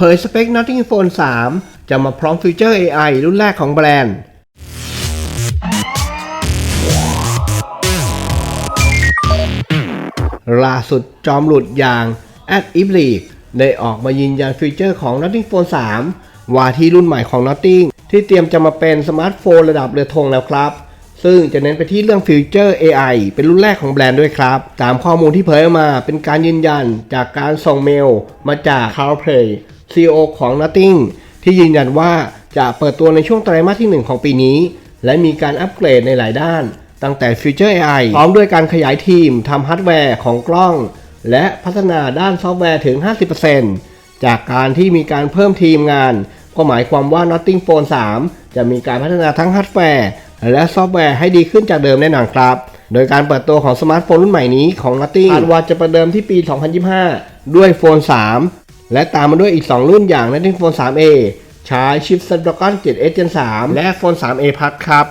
เผยสเปค Notting Phone 3 จะมาพร้อมฟีเจอร์ AI รุ่นแรกของแบรนด์ ล่าสุดจอมหลุดอย่าง a d i b l e ได้ออกมายืนยันฟีเจอร์ของ Notting Phone 3 ว่าที่รุ่นใหม่ของ Notting ที่เตรียมจะมาเป็นสมาร์ทโฟนระดับเรือธงแล้วครับ ซึ่งจะเน้นไปที่เรื่องฟีเจอร์ AI เป็นรุ่นแรกของแบรนด์ด้วยครับ ตามข้อมูลที่เผยออกมาเป็นการยืนยันจากการส่งเมลมาจาก CarPlay CEO ของ Notting ที่ยืนยันว่าจะเปิดตัวในช่วงไตรมาสที่ 1 ของปีนี้ และมีการอัปเกรดในหลายด้าน ตั้งแต่ฟีเจอร์ AI พร้อมด้วยการขยายทีมทำฮาร์ดแวร์ของกล้อง และพัฒนาด้านซอฟต์แวร์ถึง 50%จากการที่มีการเพิ่มทีมงาน ก็หมายความว่า Notting Phone 3 จะมีการพัฒนาทั้งฮาร์ดแวร์และซอฟต์แวร์ให้ดีขึ้นจากเดิมแน่นอนครับ โดยการเปิดตัวของสมาร์ทโฟนรุ่นใหม่นี้ของ Notting คาดว่าจะประเดิมที่ปี 2025 ด้วยโฟน 3 และตามมาด้วยอีก 2 รุ่นอย่าง Notting Phone 3a ใช้ชิป Snapdragon 7S Gen 3และโฟน 3a Plus ครับ